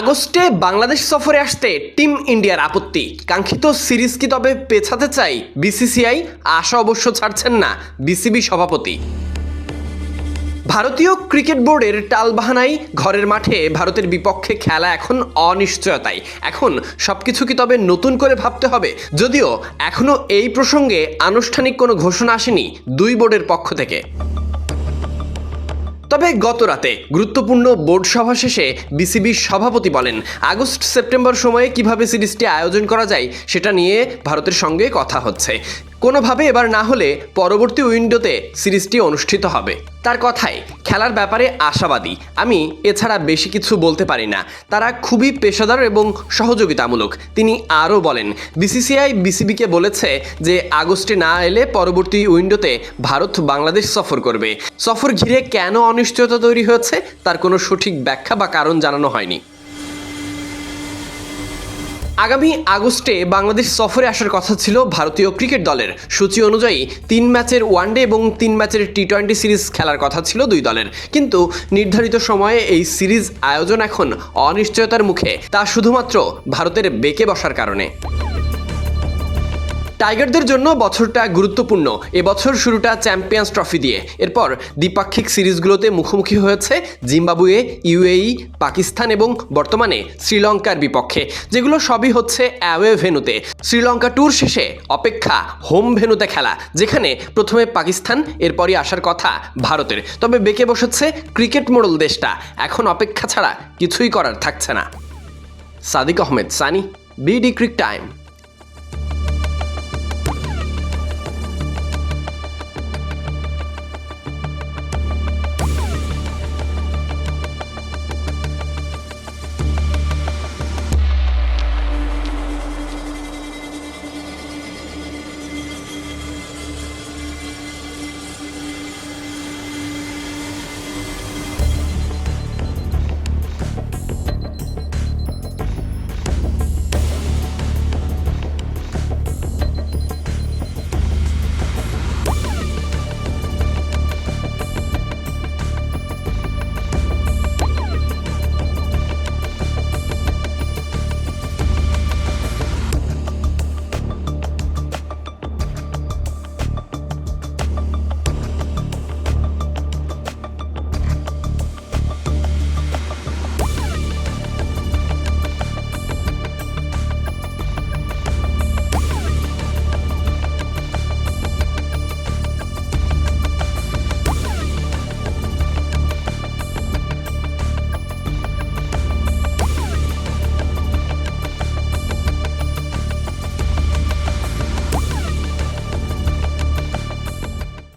আগস্টে বাংলাদেশ সফরে আসতে টিম ইন্ডিয়ার আপত্তি। কাঙ্ক্ষিত সিরিজ কি তবে পেছাতে চাই? বিসিসিআই আশা অবশ্য ছাড়ছেন না, বিসিবি সভাপতি। ভারতীয় ক্রিকেট বোর্ডের টালবাহানায় ঘরের মাঠে ভারতের বিপক্ষে খেলা এখন অনিশ্চয়তায়। এখন সবকিছু কি তবে নতুন করে ভাবতে হবে? যদিও এখনও এই প্রসঙ্গে আনুষ্ঠানিক কোনো ঘোষণা আসেনি দুই বোর্ডের পক্ষ থেকে। তবে গত রাতে। গুরুত্বপূর্ণ বোর্ড সভা শেষে বিসিবির সভাপতি বলেন আগস্ট সেপ্টেম্বর সময়ে কীভাবে সিরিজটি আয়োজন করা যায় সেটা নিয়ে ভারতের সঙ্গে কথা হচ্ছে। কোনোভাবে এবার না হলে পরবর্তী উইন্ডোতে সিরিজটি অনুষ্ঠিত হবে। তার কথায়, খেলার ব্যাপারে আশাবাদী। আমি এছাড়া বেশি কিছু বলতে পারি না। তারা খুবই পেশাদার এবং সহযোগিতামূলক। তিনি আরও বলেন, বিসিসিআই বিসিবিকে বলেছে যে, আগস্টে না এলে পরবর্তী উইন্ডোতে ভারত বাংলাদেশ সফর করবে। সফর ঘিরে কেন অনিশ্চয়তা তৈরি হয়েছে, তার কোনো সঠিক ব্যাখ্যা বা কারণ জানানো হয়নি। আগামী আগস্টে বাংলাদেশ সফরে আসার কথা ছিল ভারতীয় ক্রিকেট দলের। সূচি অনুযায়ী তিন ম্যাচের ওয়ানডে এবং তিন ম্যাচের টি টোয়েন্টি সিরিজ খেলার কথা ছিল দুই দলের। কিন্তু নির্ধারিত সময়ে এই সিরিজ আয়োজন এখন অনিশ্চয়তার মুখে, তা শুধুমাত্র ভারতের বেঁকে বসার কারণে। টাইগারদের জন্য বছরটা গুরুত্বপূর্ণ। এবছর শুরুটা চ্যাম্পিয়ন্স ট্রফি দিয়ে। এরপর দ্বিপাক্ষিক সিরিজগুলোতে মুখোমুখি হয়েছে জিম্বাবুয়ে, ইউএই, পাকিস্তান এবং বর্তমানে শ্রীলঙ্কার বিপক্ষে। যেগুলো সবই হচ্ছে অ্যাওয়ে ভেনুতে। শ্রীলঙ্কা ট্যুর শেষে অপেক্ষা হোম ভেনুতে খেলা, যেখানে প্রথমে পাকিস্তান, এরপরই আসার কথা ভারতের। তবে বেঁকে বসেছে ক্রিকেট মোড়ল দেশটা। এখন অপেক্ষা ছাড়া কিছুই করার থাকছে না। Sadiq Ahmed, Sunny, BD cric time.